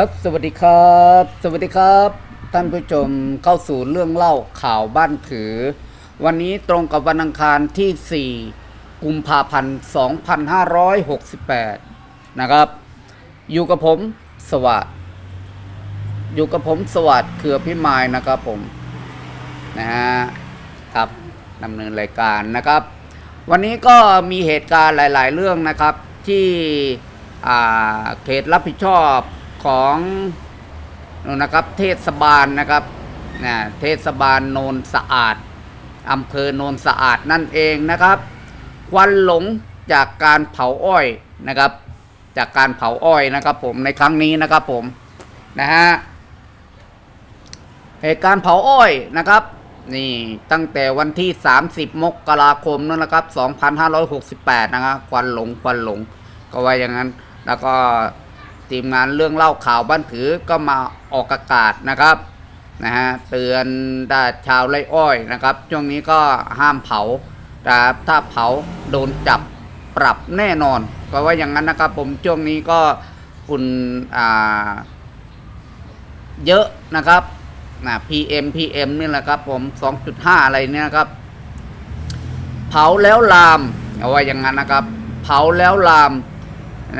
ครับ สวัสดีครับ สวัสดีครับ ท่านผู้ชมเข้าสู่เรื่องเล่าข่าวบ้านผือ วันนี้ตรงกับวันอังคารที่ 4 กุมภาพันธ์ 2568 นะครับ อยู่กับผมสวัสดอยู่กับผมสวัสดเคือพิมายนะครับผม นะฮะครับดำเนินรายการนะครับ วันนี้ก็มีเหตุการณ์หลาย ๆ เรื่องนะครับที่เขตรับผิดชอบ ของนู่นนะครับเทศบาลนะครับนะเทศบาลโนนสะอาดอำเภอโนนสะอาดนั่นเองนะครับ ควันหลงจากการเผาอ้อยนะครับ จากการเผาอ้อยนะครับผมในครั้งนี้นะครับผมนะฮะเหตุการณ์เผาอ้อยนะครับนี่ตั้งแต่วันที่ 30 มกราคมนั่นนะครับ 2568 นะครับควันหลงควันหลง ก็ว่าอย่างนั้น แล้วก็ ทีมงานเรื่องเล่าข่าวบ้านถือก็มาออกอากาศนะครับนะฮะเตือนด้ชาวไร่อ้อยนะครับ ช่วงนี้ก็ห้ามเผานะครับถ้าเผาโดนจับปรับแน่นอน ก็ว่าอย่างนั้นนะครับผมช่วงนี้ก็ฝุ่นอ่าเยอะนะครับนะ PM PM นี่แหละครับผม 2.5 อะไรเนี่ยครับ เผาแล้วลาม เอาไว้อย่างนั้นนะครับ เผาแล้วลาม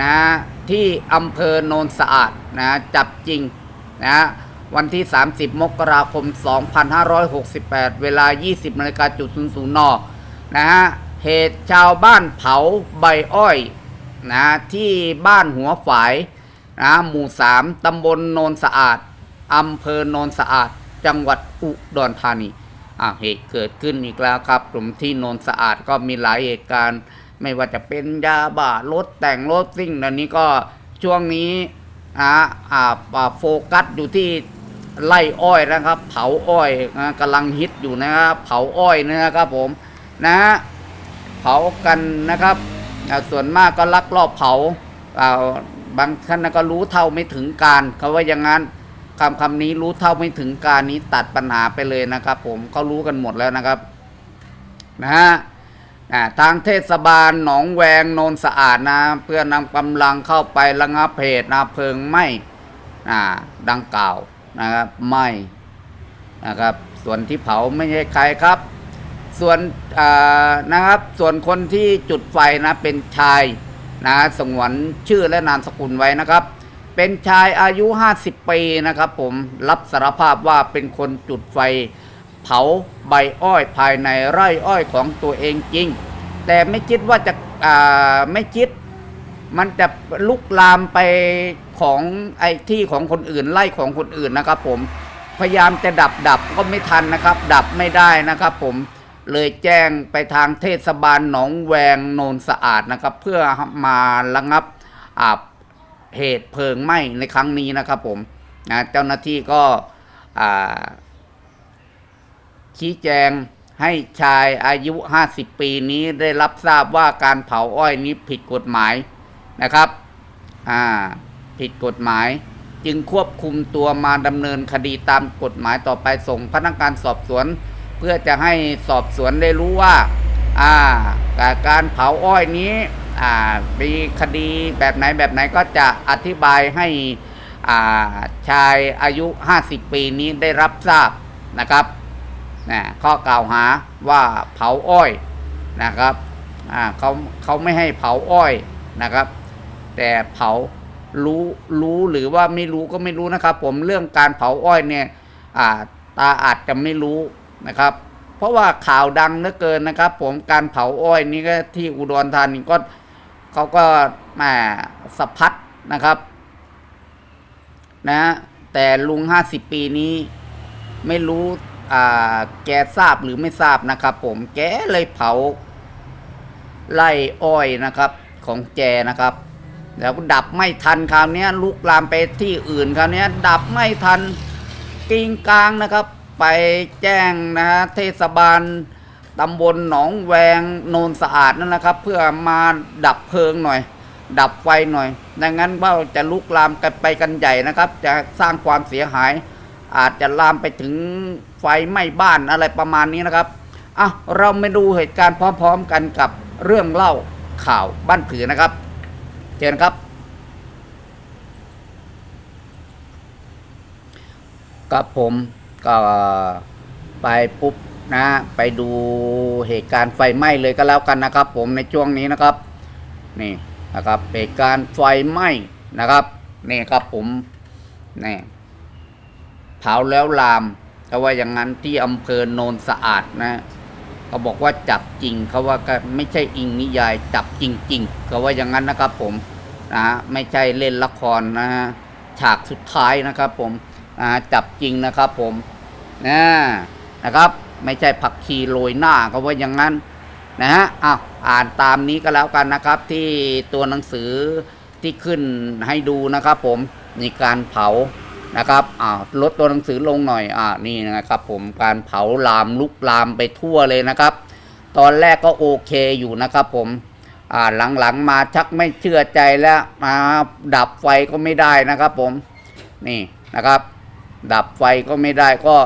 นะ ที่อำเภอโนนสะอาดนะจับจริงนะวันที่ 30 มกราคม 2568 เวลา 20นาฬิกาจุด00นนะฮะเหตุชาวบ้านเผาใบอ้อยนะที่บ้านหัวฝายนะหมู่ 3 ตำบลโนนสะอาดอำเภอโนนสะอาด จังหวัดอุดรธานีอ่าเหตุเกิดขึ้นอีกแล้วครับกลุ่มที่โนนสะอาดก็มีหลายเหตุการณ์ ไม่ว่าจะเป็นยาบ้ารถแต่งรถซิ่งอันนี้ก็ช่วงนี้อ่าอ่าโฟกัสอยู่ที่ไล่อ้อยนะครับ เผาอ้อยนะกำลังฮิตอยู่นะครับเผาอ้อยนะครับผมนะเผากันนะครับส่วนมากก็ลักลอบเผาอ่าบางท่านก็รู้เท่าไม่ถึงการเขาว่าอย่างนั้นคำคำนี้รู้เท่าไม่ถึงการนี้ตัดปัญหาไปเลยนะครับ ผมเขารู้กันหมดแล้วนะครับนะฮะ ทางเทศบาลหนองแวงโนนสะอาดนะเพื่อนำกำลังเข้าไประงับเหตุนะเพลิงไหม้ดังกล่าวนะครับไหม้นะครับส่วนที่เผาไม่ใช่ใครครับ ส่วนนะครับส่วนคนที่จุดไฟนะเป็นชายนะสงวนชื่อและนามสกุลไว้นะครับ เป็นชายอายุ 50 ปีนะครับ ผมรับสารภาพว่าเป็นคนจุดไฟ เผาใบอ้อยภายในไร่อ้อยของตัวเองจริง แต่ไม่คิดว่าจะอ่าไม่คิด มันจะลุกลามไปของไอ้ที่ของคนอื่นไล่ของคนอื่นนะครับ ผมพยายามจะดับดับก็ไม่ทันนะครับ ดับไม่ได้นะครับ ผมเลยแจ้งไปทางเทศบาลหนองแวงโนนสะอาดนะครับ เพื่อมาระงับอ่าเหตุเพลิงไหม้ในครั้งนี้นะครับผมนะเจ้าหน้าที่ก็อ่า ชี้แจงให้ชายอายุ 50 ปีนี้ได้รับทราบว่าการเผาอ้อยนี้ผิดกฎหมายนะครับ อ่า ผิดกฎหมาย จึงควบคุมตัวมาดำเนินคดีตามกฎหมายต่อไปส่งพนักงานสอบสวน เพื่อจะให้สอบสวนได้รู้ว่า อ่า การเผาอ้อยนี้ อ่า มีคดีแบบไหนแบบไหนก็จะอธิบายให้อ่าชายอายุ 50 ปีนี้ได้รับทราบนะครับ นะข้อกล่าวหาว่าเผาอ้อยนะครับอ่าเขาเขาไม่ให้เผาอ้อยนะครับ แต่เผารู้รู้หรือว่าไม่รู้ก็ไม่รู้นะครับ ผมเรื่องการเผาอ้อยเนี่ยอ่าตาอาจจะไม่รู้นะครับ เพราะว่าข่าวดังเหลือเกินนะครับ ผมการเผาอ้อยนี่ก็ที่อุดรธานีก็เขาก็แหมสะพัดนะครับนะแต่ลุงห้าสิบปีนี้ไม่รู้ แกทราบหรือไม่ทราบนะครับผมแกเลยเผาไล่อ้อยนะครับ ของแกนะครับ แล้วดับไม่ทันคราวนี้ลุกลามไปที่อื่นคราวนี้ดับไม่ทันกิ้งกลางนะครับ ไปแจ้งนะฮะเทศบาลตำบลหนองแวงโนนสะอาดนั่นนะครับ เพื่อมาดับเพลิงหน่อย ดับไฟหน่อยดังนั้นว่าจะลุกลามกันไปกันใหญ่นะครับ จะสร้างความเสียหาย อาจจะลามไปถึงไฟไหม้บ้านอะไรประมาณนี้นะครับอะเรามาดูเหตุการณ์พร้อม ๆ กันกับเรื่องเล่าข่าวบ้านผือนะครับ เชิญครับกับผมก็ไปปุ๊บนะไปดูเหตุการณ์ไฟไหม้เลยก็แล้วกันนะครับ ผมในช่วงนี้นะครับนี่นะครับเหตุการณ์ไฟไหม้นะครับนี่ครับผมนี่ เผาแล้วลามเขาว่าอย่างนั้นที่อำเภอโนนสะอาดนะเขาบอกว่าจับจริงเขาว่าก็ไม่ใช่อิงนิยายจับจริงๆเขาว่าอย่างนั้นนะครับผมนะไม่ใช่เล่นละครนะฮะฉากสุดท้ายนะครับผมนะฮะจับจริงนะครับผมนะนะครับ ไม่ใช่ผักชีโรยหน้าเขาว่าอย่างนั้นนะฮะอ้าวอ่านตามนี้ก็แล้วกันนะครับ ที่ตัวหนังสือที่ขึ้นให้ดูนะครับผมในการเผา นะครับอ้าลดตัวหนังสือลงหน่อยอ่านี่นะครับผมการเผาลามลุกลามไปทั่วเลยนะครับ ตอนแรกก็โอเคอยู่นะครับผมอ่าหลังๆมาชักไม่เชื่อใจแล้วมาดับไฟก็ไม่ได้นะครับผมนี่นะครับ ดับไฟก็ไม่ได้ก็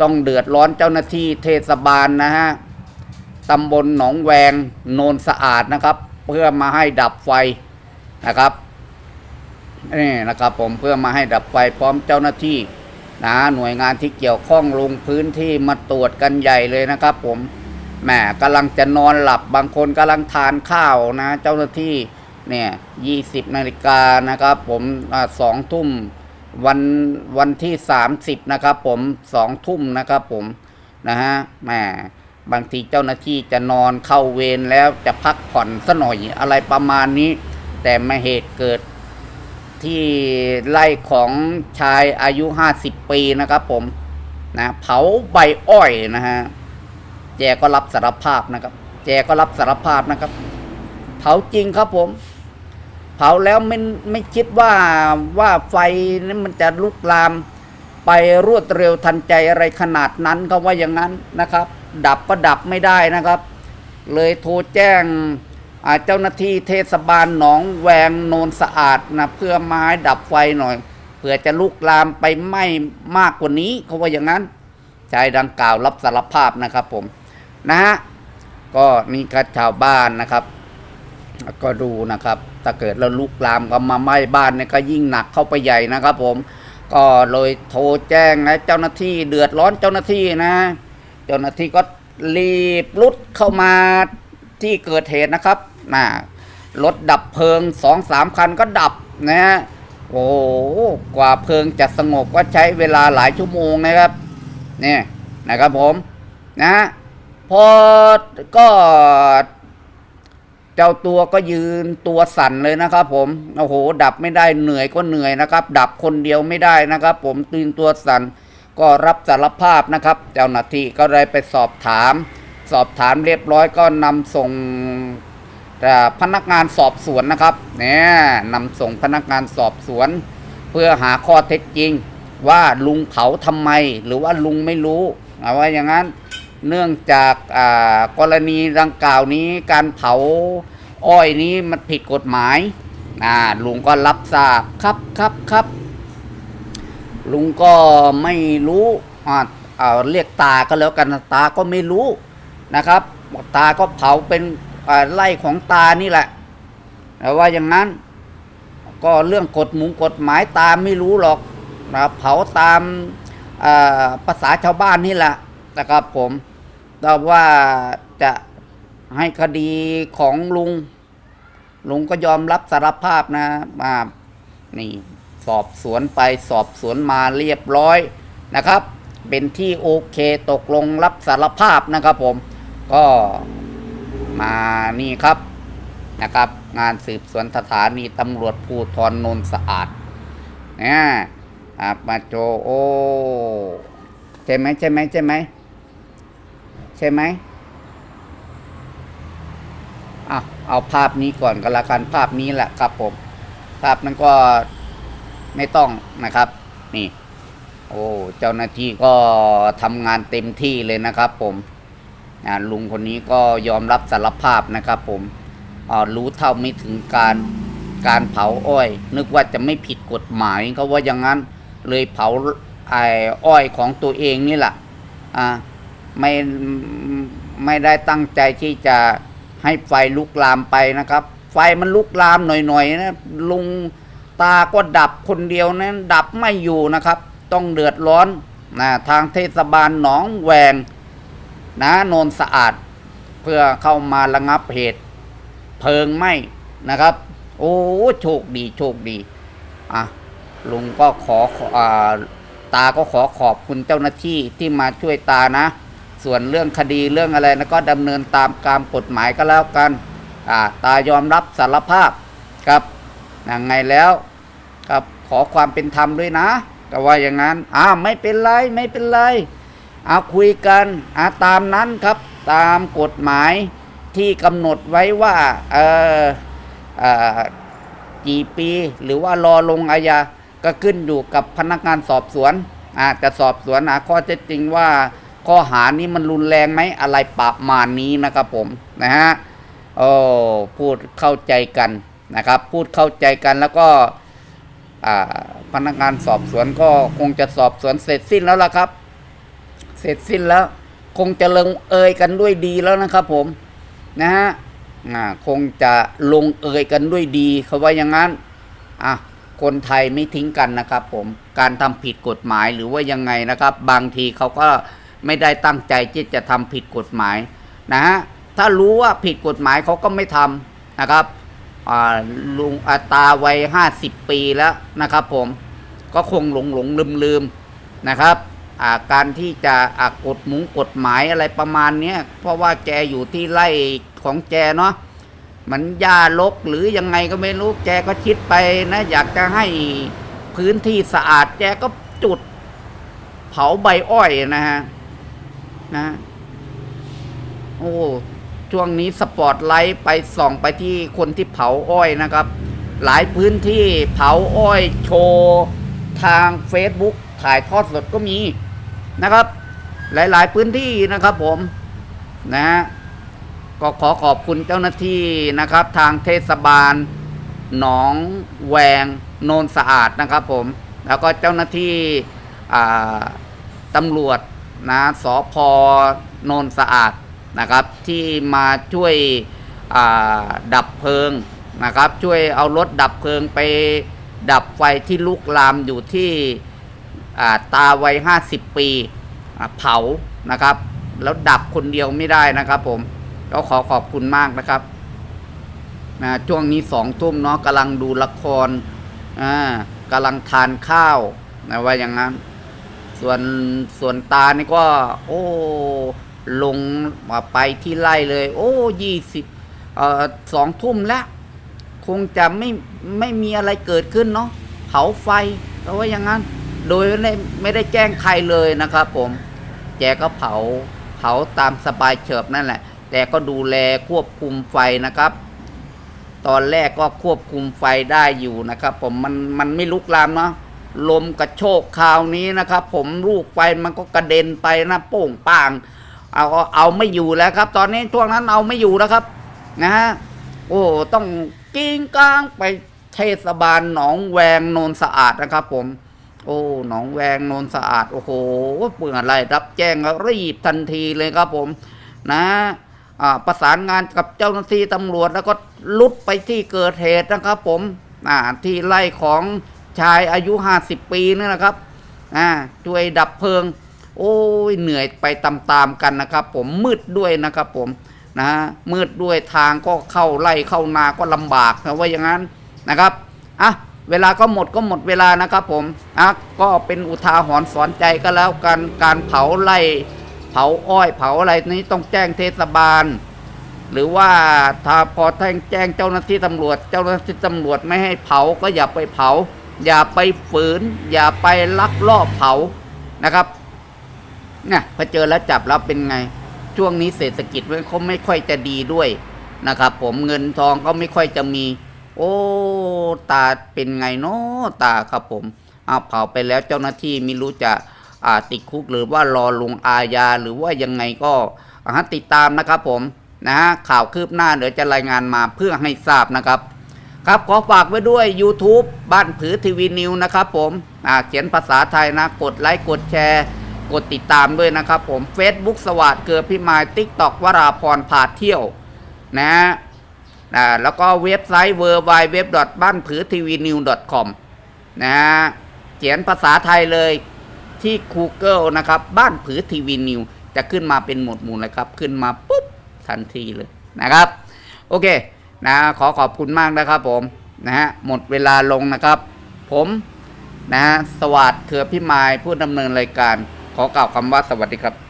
ต้องเดือดร้อนเจ้าหน้าที่เทศบาลนะฮะตำบลหนองแวงโนนสะอาดนะครับ เพื่อมาให้ดับไฟนะครับ นี่นะครับผมเพื่อมาให้ดับไฟพร้อมเจ้าหน้าที่นะหน่วยงานที่เกี่ยวข้องลงพื้นที่มาตรวจกันใหญ่เลยนะครับ ผมแหมกำลังจะนอนหลับบางคนกำลังทานข้าวนะ เจ้าหน้าที่เนี่ยยี่สิบนาฬิกานะครับ ผมสองทุ่มวันวันที่สามสิบนะครับ ผมสองทุ่มนะครับผมนะฮะแหมบางทีเจ้าหน้าที่จะนอนเข้าเวรแล้วจะพักผ่อนสะหน่อยอะไรประมาณนี้ แต่มาเหตุเกิด ที่ไร่ของชายอายุ 50 ปีนะครับผมนะเผาใบอ้อยนะฮะแจก็รับสารภาพนะครับ แจก็รับสารภาพนะครับ เผาจริงครับผม เผาแล้วไม่ไม่คิดว่าว่าไฟนั้นมันจะลุกลามไปรวดเร็วทันใจอะไรขนาดนั้นเขาว่าอย่างนั้นนะครับ ดับก็ดับไม่ได้นะครับ เลยโทรแจ้ง เจ้าหน้าที่เทศบาลหนองแวงโนนสะอาดนะเพื่อมาให้ดับไฟหน่อยเผื่อจะลุกลามไปไหม้มากกว่านี้เขาว่าอย่างนั้นชายดังกล่าวรับสารภาพนะครับผมนะฮะก็นี่ก็ชาวบ้านนะครับ ก็ดูนะครับ ถ้าเกิดเราลุกลามก็มาไหม้บ้านเนี่ยก็ยิ่งหนักเข้าไปใหญ่นะครับ ผม ก็เลยโทรแจ้งนะเจ้าหน้าที่เดือดร้อนเจ้าหน้าที่นะ เจ้าหน้าที่ก็รีบรุดเข้ามาที่เกิดเหตุนะครับ นะรถดับเพลิงสองสามคันก็ดับนะฮะโอ้กว่าเพลิงจะสงบก็ใช้เวลาหลายชั่วโมงนะครับเนี่ยนะครับผมนะพอก็เจ้าตัวก็ยืนตัวสั่นเลยนะครับ ผมโอ้โห ดับไม่ได้เหนื่อยก็เหนื่อยนะครับ ดับคนเดียวไม่ได้นะครับ ผมตื่นตัวสั่นก็รับสารภาพนะครับ เจ้าหน้าที่ก็เลยไปสอบถาม สอบถามเรียบร้อยก็นำส่ง พนักงานสอบสวนนะครับเนี่ยนำส่งพนักงานสอบสวน เพื่อหาข้อเท็จจริง ว่าลุงเผาทำไม หรือว่าลุงไม่รู้เอาว่าอย่างนั้นเนื่องจากกรณีดังกล่าวนี้การเผาอ้อยนี้มันผิดกฎหมายาลุงก็รับทราบครับครับครับลุงก็ไม่รู้เเรียกตาก็แล้วกันตาก็ไม่รู้นะครับ ตาก็เผาเป็น ไร่ของตานี่แหละแต่ว่าอย่างนั้น ก็เรื่องกฎหมุงกฎหมายตามไม่รู้หรอกนะเผาตามภาษาชาวบ้านนี่แหละนะครับผมแต่ว่าจะให้คดีของลุง ลุงก็ยอมรับสารภาพนะมานี่สอบสวนไปสอบสวนมาเรียบร้อยนะครับ เป็นที่โอเคตกลงรับสารภาพนะครับผมก็ มานี่ครับนะครับ งานสืบสวนสถานีตำรวจภูธรนนท์สะอาดเนี่ยอามาโจโอใช่ไหมใช่ไหมใช่ไหมใช่ไหมเอะเอาภาพนี้ก่อนก็แล้วกันภาพนี้แหละครับผม ภาพนั้นก็ไม่ต้องนะครับ นี่ โอ้เจ้าหน้าที่ก็ทำงานเต็มที่เลยนะครับผม อ่าลุงคนนี้ก็ยอมรับสารภาพนะครับผมรู้เท่าไม่ถึงการการเผาอ้อย นึกว่าจะไม่ผิดกฎหมายเขาว่าอย่างนั้นเลยเผาไอ้อ้อยของตัวเองนี่แหละอ่าไม่ไม่ได้ตั้งใจที่จะให้ไฟลุกลามไปนะครับ ไฟมันลุกลามหน่อยๆนะลุงตาก็ดับคนเดียวนั้นดับไม่อยู่นะครับ ต้องเดือดร้อนนะทางเทศบาลหนองแวง นะโนนสะอาด เพื่อเข้ามาระงับเหตุ เพลิงไหม้นะครับ โอ้โชคดีโชคดีอะลุงก็ขออ่าตาก็ขอขอบคุณเจ้าหน้าที่ที่มาช่วยตานะ ส่วนเรื่องคดีเรื่องอะไรนะก็ดำเนินตามตามกฎหมายก็แล้วกันอ่าตายอมรับสารภาพครับยังไงแล้วครับขอความเป็นธรรมด้วยนะ ก็ว่าอย่างนั้นอ่าไม่เป็นไรไม่เป็นไร เอาคุยกันอาตามนั้นครับตามกฎหมายที่กำหนดไว้ว่าเอออกี่ปีหรือว่ารอลงอาญาก็ขึ้นอยู่กับพนักงานสอบสวนอาจจะสอบสวนหาข้อเท็จจริงว่าข้อหานี้มันรุนแรงไหมอะไรประมาณนี้นะครับผมนะฮะโอ้พูดเข้าใจกันนะครับ พูดเข้าใจกันแล้วก็พนักงานสอบสวนก็คงจะสอบสวนเสร็จสิ้นแล้วล่ะครับ เสร็จสิ้นแล้ว คงจะลงเอยกันด้วยดีแล้วนะครับผมนะฮะคงจะลงเอยกันด้วยดีเขาว่าอย่างนั้นอะคนไทยไม่ทิ้งกันนะครับผมการทำผิดกฎหมายหรือว่ายังไงนะครับ บางทีเขาก็ไม่ได้ตั้งใจที่จะทำผิดกฎหมายนะฮะถ้ารู้ว่าผิดกฎหมายเขาก็ไม่ทำนะครับอาลุงอาตาวัยห้าสิบปีแล้วนะครับผมก็คงหลงหลงลืมลืมนะครับ การที่จะกฎหมุงกฎหมายอะไรประมาณเนี้ยเพราะว่าแกอยู่ที่ไร่ของแกเนาะมันหญ้าลกหรือยังไงก็ไม่รู้แกก็คิดไปนะอยากจะให้พื้นที่สะอาดแกก็จุดเผาใบอ้อยนะฮะนะโอ้ช่วงนี้สปอตไลท์ไปส่องไปที่คนที่เผาอ้อยนะครับ หลายพื้นที่เผาอ้อยโชว์ ทาง Facebook ถ่ายทอดสดก็มี นะครับ หลายๆพื้นที่นะครับผมนะก็ขอขอบคุณเจ้าหน้าที่นะครับ ทางเทศบาล หนองแวงโนนสะอาดนะครับผม แล้วก็เจ้าหน้าที่ตำรวจนะสอพโนนสะอาดนะครับ ที่มาช่วยดับเพลิงนะครับ ช่วยเอารถดับเพลิงไปดับไฟที่ลุกลามอยู่ที่ ตาวัยห้าสิบปีเผานะครับ แล้วดับคนเดียวไม่ได้นะครับผมก็ขอขอบคุณมากนะครับนะช่วงนี้สองทุ่มเนาะกำลังดูละครอ่ากำลังทานข้าวนะว่าอย่างนั้น ส่วนส่วนตานี่ก็ โอ้ลงมาไปที่ไร่เลย โอ้ยี่สิบเอ่อสองทุ่มแล้ว คงจะไม่ไม่มีอะไรเกิดขึ้นเนาะเผาไฟเพราะว่าอย่างนั้น โดยไม่ได้ไม่ได้แจ้งใครเลยนะครับผมแกก็เผาเผาตามสบายเฉิบนั่นแหละ แต่ก็ดูแลควบคุมไฟนะครับ ตอนแรกก็ควบคุมไฟได้อยู่นะครับ ผมมันมันไม่ลุกลามเนาะลมกระโชกคราวนี้นะครับ ผมลูกไฟมันก็กระเด็นไปนะโป่งป่างเอาเอาเอาไม่อยู่แล้วครับ ตอนนี้ช่วงนั้นเอาไม่อยู่แล้วครับ นะฮะโอ้ต้องกิ้งก้างไปเทศบาลหนองแวงโนนสะอาดนะครับ ผม โอ้หนองแวงโนนสะอาด โอ้โหเปื่ออะไรรับแจ้งรีบทันทีเลยครับผมนะประสานงานกับเจ้าหน้าที่ตำรวจแล้วก็ลุดไปที่เกิดเหตุนะครับผมที่ไล่ของชายอายุห้าสิบปีนี่นะครับช่วยดับเพลิง โอ้ยเหนื่อยไปตามๆกันนะครับ ผมมืดด้วยนะครับผมนะมืดด้วยทางก็เข้าไล่เข้านาก็ลำบากนะว่าอย่างนั้นนะครับอะ เวลาก็หมดก็หมดเวลานะครับผมอะก็เป็นอุทาหรณ์สอนใจก็แล้วกันการเผาไล่เผาอ้อยเผาอะไรนี้ต้องแจ้งเทศบาล หรือว่าถ้าพอแจ้งแจ้งเจ้าหน้าที่ตำรวจ เจ้าหน้าที่ตำรวจไม่ให้เผาก็อย่าไปเผา อย่าไปฝืน อย่าไปลักลอบเผานะครับเนี่ยพอเจอแล้วจับแล้วเป็นไง ช่วงนี้เศรษฐกิจมันเขาไม่ค่อยจะดีด้วยนะครับผมเงินทองก็ไม่ค่อยจะมี โอ้ ตาเป็นไงเนาะตาครับผมอ้าเผาไปแล้วเจ้าหน้าที่ไม่รู้จะอ่าติดคุกหรือว่ารอลงอาญาหรือว่ายังไงก็อ่าติดตามนะครับผมนะฮะข่าวคืบหน้าเดี๋ยวจะรายงานมาเพื่อให้ทราบนะครับ ครับขอฝากไว้ด้วย YouTube บ้านผือทีวีนิวนะครับผมอ่าเขียนภาษาไทยนะ กดไลค์กดแชร์ กดติดตามด้วยนะครับผม Facebook สวัสดเกือพิมายติ๊กตอกวราพรพาเที่ยวนะ ฮะแล้วก็เว็บไซต์ w w w บ้านผือทีวีนิว .com นะฮะเขียนภาษาไทยเลยที่ Google นะครับ บ้านผือทีวีนิวจะขึ้นมาเป็นหมวดหมู่เลยครับ ขึ้นมาปุ๊บทันทีเลยนะครับ โอเคนะขอขอบคุณมากนะครับผมนะฮะหมดเวลาลงนะครับ ผมนะฮะสวัสดิ์เถือพิมายผู้ดำเนินรายการ ขอกล่าวคำว่าสวัสดีครับ